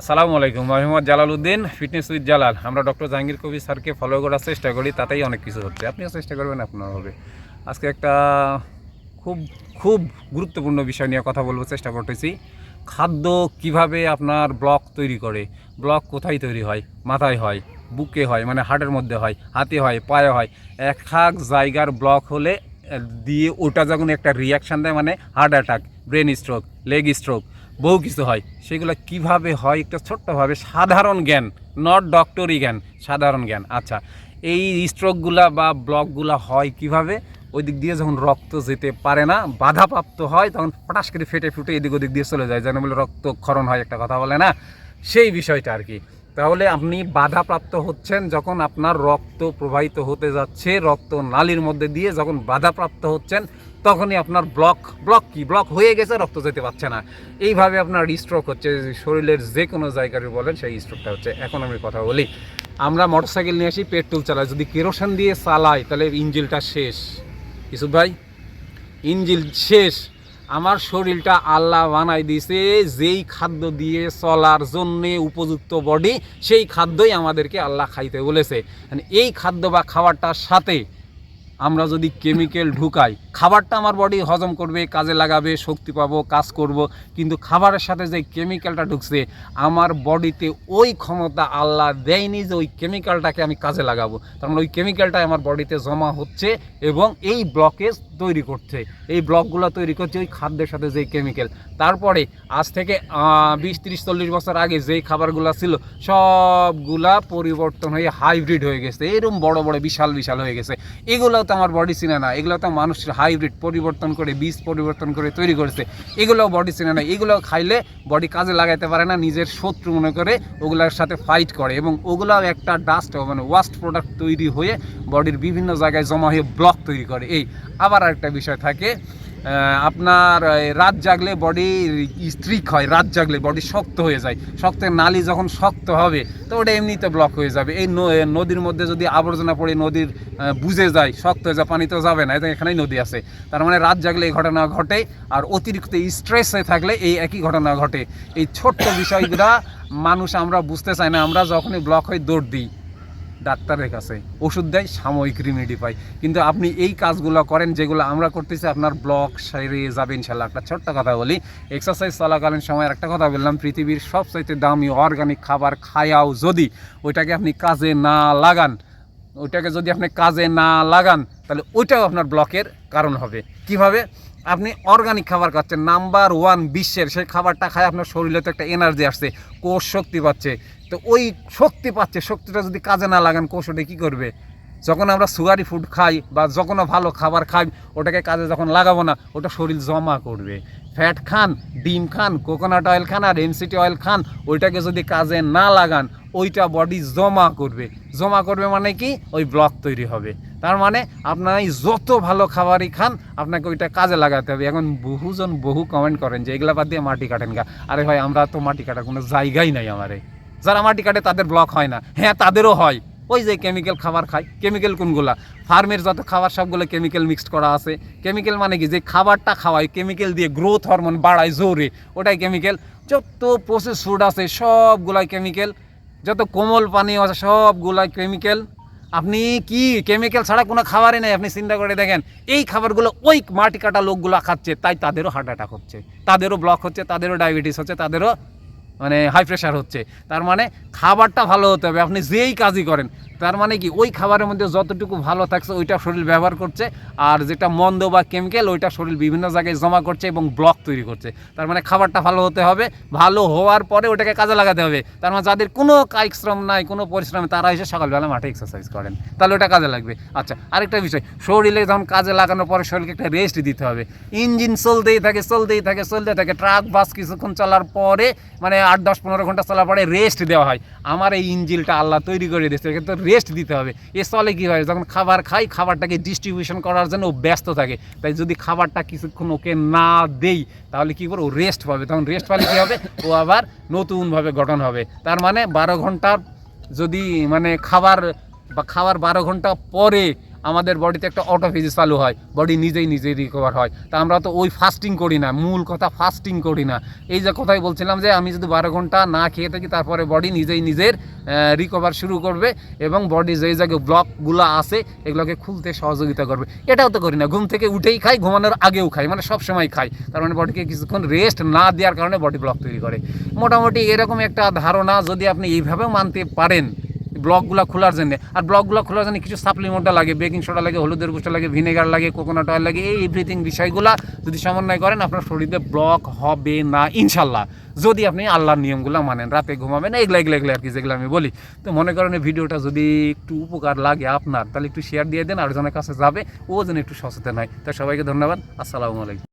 আসসালামু আলাইকুম Mohammad Jalal Uddin fitness with Jalal আমরা ডক্টর জাহাঙ্গীর কবির স্যারকে ফলো করার চেষ্টা করি, তাতেই অনেক কিছু হচ্ছে। আপনিও চেষ্টা করবেন, আপনার হবে। আজকে একটা খুব খুব গুরুত্বপূর্ণ বিষয় নিয়ে কথা বলব, চেষ্টা করতেছি। খাদ্য কীভাবে আপনার ব্লক তৈরি করে ব্লক কোথায় তৈরি হয়, মাথায় হয়, বুকে হয় মানে হার্টের মধ্যে হয়, হাতে হয়, পায়ে হয়, এক এক জায়গার ব্লক হলে দিয়ে ওটা যখন একটা রিয়াকশান দেয় মানে heart attack brain stroke leg stroke বহু কিছু হয়। সেগুলো কীভাবে হয়? একটা ছোট্টভাবে সাধারণ জ্ঞান নট ডক্টরি জ্ঞান, সাধারণ জ্ঞান। আচ্ছা এই স্ট্রোকগুলা বা ব্লকগুলা হয় কীভাবে? ওই দিক দিয়ে যখন রক্ত যেতে পারে না, বাধাপ্রাপ্ত হয়, তখন পটাশ করে ফেটে ফুটে এদিক ওদিক দিয়ে চলে যায়। যেন বলে রক্তক্ষরণ হয় একটা কথা বলে না? সেই বিষয়টা আর কি তাহলে আপনি বাধাপ্রাপ্ত হচ্ছেন যখন আপনার রক্ত প্রবাহিত হতে যাচ্ছে, রক্ত নালীর মধ্যে দিয়ে যখন বাধাপ্রাপ্ত হচ্ছেন তখনই আপনার ব্লক ব্লক কি? ব্লক হয়ে গেছে, রক্ত যেতে পারছে না। এইভাবে আপনার স্ট্রোক হচ্ছে শরীরের যে কোনো জায়গায় বলেন, সেই স্ট্রোকটা হচ্ছে। এখন আমি কথা বলি, আমরা মোটরসাইকেল নিয়ে আসি পেট্রোল চালাই। যদি কেরোসিন দিয়ে চালাই, তাহলে ইঞ্জিলটা শেষ। ইসুফ ভাই, ইঞ্জিল শেষ। আমার শরীরটা আল্লাহ বানাই দিয়েছে, যেই খাদ্য দিয়ে চলার জন্যে উপযুক্ত বডি সেই খাদ্যই আমাদেরকে আল্লাহ খাইতে বলেছে। মানে এই খাদ্য বা খাবারটার সাথে আমরা যদি কেমিক্যাল ঢুকাই, খাবারটা আমার বডি হজম করবে, কাজে লাগাবে, শক্তি পাবো, কাজ করব। কিন্তু খাবারের সাথে যে কেমিক্যালটা ঢুকছে, আমার বডিতে ওই ক্ষমতা আল্লাহ দেয়নি যে ওই কেমিক্যালটাকে আমি কাজে লাগাবো। তার মানে ওই কেমিক্যালটাই আমার বডিতে জমা হচ্ছে এবং এই ব্লকেজ তৈরি করছে। এই ব্লকগুলো তৈরি করছে ওই খাদ্যের সাথে যেই কেমিক্যাল তারপরে আজ থেকে বিশ, তিরিশ, চল্লিশ বছর আগে যেই খাবারগুলো ছিল, সবগুলা পরিবর্তন হয়ে হাইব্রিড হয়ে গেছে। এরকম বড় বড়, বিশাল বিশাল হয়ে গেছে। এগুলো তো আমার বডি চিনে না, এগুলো তো মানুষের হাইব্রিড পরিবর্তন করে, বীজ পরিবর্তন করে তৈরি করেছে। এগুলো বডি চিনে না, এগুলো খাইলে বডি কাজে লাগাইতে পারে না, নিজের শত্রু মনে করে ওগুলোর সাথে ফাইট করে এবং ওগুলাও একটা ডাস্ট মানে ওয়াস্ট প্রোডাক্ট তৈরি হয়ে বডির বিভিন্ন জায়গায় জমা হয়ে ব্লক তৈরি করে। এই আবার আরেকটা বিষয় থাকে আপনার রাত জাগলে বডি স্ট্রিক হয়, রাত জাগলে বডি শক্ত হয়ে যায়। শক্ত নালি যখন শক্ত হবে, তো ওটা এমনিতে ব্লক হয়ে যাবে। এই নদীর মধ্যে যদি আবর্জনা পড়ে, নদীর বুঝে যায়, শক্ত হয়ে যায়, পানি তো যাবে না এখানেই নদী আছে। তার মানে রাত জাগলে এই ঘটনা ঘটে, আর অতিরিক্ত স্ট্রেস হয়ে থাকলে এই একই ঘটনা ঘটে। এই ছোট্ট বিষয়গুলা মানুষ, আমরা বুঝতে চাই না, আমরা যখনই ব্লক হয়ে দৌড় দিই। ডাক্তারের কাছে। ওষুধ দেয়, সাময়িক রিমেডি পাই কিন্তু আপনি এই কাজগুলো করেন যেগুলো আমরা করতেছি, আপনার ব্লক সেরে যাবে ইনশাল্লাহ। একটা ছোট্ট কথা বলি এক্সারসাইজ চলাকালীন সময় একটা কথা বললাম, পৃথিবীর সবচাইতে দামি অর্গানিক খাবার খায়াও যদি ওইটাকে আপনি কাজে না লাগান, ওইটাকে যদি আপনি কাজে না লাগান, তাহলে ওইটাও আপনার ব্লকের কারণ হবে। কীভাবে? আপনি অর্গানিক খাবার খাচ্ছেন নাম্বার ওয়ান বিশ্বের সেই খাবারটা খায় আপনার শরীরে তো একটা এনার্জি আসছে, কোষ শক্তি পাচ্ছে। তো ওই শক্তি পাচ্ছে, শক্তিটা যদি কাজে না লাগান, কোষ ওটা কী করবে? যখন আমরা সুগারি ফুড খাই বা যখনও ভালো খাবার খাই, ওটাকে কাজে যখন লাগাবো না, ওটা শরীর জমা করবে। ফ্যাট খান, ডিম খান কোকোনাট অয়েল খান আর এমসিটি অয়েল খান, ওইটাকে যদি কাজে না লাগান, ওইটা বডি জমা করবে। জমা করবে মানে কি? ওই ব্লক তৈরি হবে। তার মানে আপনার যত ভালো খাবারই খান, আপনাকে ওইটা কাজে লাগাতে হবে। এখন বহুজন বহু কমেন্ট করেন যে, এগুলা বাদ দিয়ে মাটি কাটেন গা। আরে ভাই, আমরা তো মাটি কাটার কোনো জায়গাই নাই আমারে। যারা মাটি কাটে তাদের ব্লক হয় না। হ্যাঁ তাদেরও হয়। ওই যে কেমিক্যাল খাবার খায়। কেমিক্যাল কোনগুলা? ফার্মের যত খাবার, সবগুলো কেমিক্যাল মিক্সড করা আছে। কেমিক্যাল মানে কি? যে খাবারটা খাওয়ায় কেমিক্যাল দিয়ে গ্রোথ হরমোন বাড়ায় জোরে। ওটাই কেমিক্যাল যত প্রসেস ফুড আছে, সবগুলাই কেমিক্যাল যত কোমল পানীয় আছে, সবগুলাই কেমিক্যাল আপনি কি কেমিক্যাল ছাড়া কোনো খাবারই নেই, আপনি চিন্তা করে দেখেন, এই খাবারগুলো ওই মাটি কাটা লোকগুলো খাচ্ছে, তাই তাদেরও হার্ট অ্যাটাক হচ্ছে, তাদেরও ব্লক হচ্ছে, তাদেরও ডায়াবেটিস হচ্ছে, তাদেরও মানে হাই প্রেশার হচ্ছে। তার মানে খাবারটা ভালো হতে হবে, আপনি যেই কাজই করেন তার মানে কি, ওই খাবারের মধ্যে যতটুকু ভালো থাকছে, ওইটা শরীর ব্যবহার করছে, আর যেটা মন্দ বা কেমিক্যাল ওইটা শরীর বিভিন্ন জায়গায় জমা করছে এবং ব্লক তৈরি করছে। তার মানে খাবারটা ভালো হতে হবে, ভালো হওয়ার পরে ওটাকে কাজে লাগাতে হবে। তার মানে যাদের কোনো কায়িক শ্রম নাই, কোনো পরিশ্রম তারা এসে সকালবেলা মাঠে এক্সারসাইজ করেন। তাহলে ওটা কাজে লাগবে। আচ্ছা আরেকটা বিষয়, শরীরে যখন কাজে লাগানোর পরে শরীরকে একটা রেস্ট দিতে হবে। ইঞ্জিন চলতেই থাকে চলতেই থাকে চলতে থাকে, ট্রাক, বাস কিছুক্ষণ চলার পরে মানে আট, দশ, পনেরো ঘণ্টা চলার পরে রেস্ট দেওয়া হয়। আমার এই ইঞ্জিনটা আল্লাহ তৈরি করে দিয়েছে কিন্তু রেস্ট দিতে হবে। এ চলে কী হয়? যখন খাবার খাই, খাবারটাকে ডিস্ট্রিবিউশন করার জন্য ও ব্যস্ত থাকে। তাই যদি খাবারটা কিছুক্ষণ ওকে না দেই, তাহলে কী করে ও রেস্ট পাবে। তখন রেস্ট পালে কী হবে? ও আবার নতুনভাবে গঠন হবে। তার মানে বারো ঘণ্টার যদি মানে খাবার বা খাবার বারো ঘণ্টা পরে আমাদের বডিতে একটা অটোফিজি চালু হয় বডি নিজেই নিজেই রিকভার হয়। তা আমরা তো ওই ফাস্টিং করি না, মূল কথা ফাস্টিং করি না। এই যে কথাই বলছিলাম যে, আমি যদি বারো ঘণ্টা না খেয়ে থাকি, তারপরে বডি নিজেই নিজের রিকভার শুরু করবে এবং বডি যেই জায়গায় ব্লকগুলো আছে, এগুলোকে খুলতে সহযোগিতা করবে। এটাও তো করি না, ঘুম থেকে উঠেই খাই, ঘুমানোর আগেও খাই মানে সব সময় খাই। তার মানে বডিকে কিছুক্ষণ রেস্ট না দেওয়ার কারণে বডি ব্লক তৈরি করে। মোটামুটি এরকম একটা ধারণা যদি আপনি এইভাবে মানতে পারেন ব্লকগুলো খোলার জন্য। আর ব্লকগুলো খোলার জন্য কিছু সাপ্লিমেন্টটা লাগে বেকিং সোডা লাগে, হলুদের গুঁড়া লাগে ভিনেগার লাগে কোকোনাট অয়েল লাগে, এই এভরিথিং বিষয়গুলো যদি সমন্বয় করেন, আপনার শরীরে ব্লক হবে না, ইনশাল্লাহ। যদি আপনি আল্লাহর নিয়মগুলো মানেন, রাতে ঘুমাবেন, এগুলো এগুলো এগুলো আর কি, যেগুলো আমি বলি। তো মনে করেন এই ভিডিওটা যদি একটু উপকার লাগে আপনার, তাহলে একটু শেয়ার দিয়ে দেন, আরেকজনের কাছে যাবে, ও যেন একটু সচেতন হয়। তো সবাইকে ধন্যবাদ, আসসালামু আলাইকুম।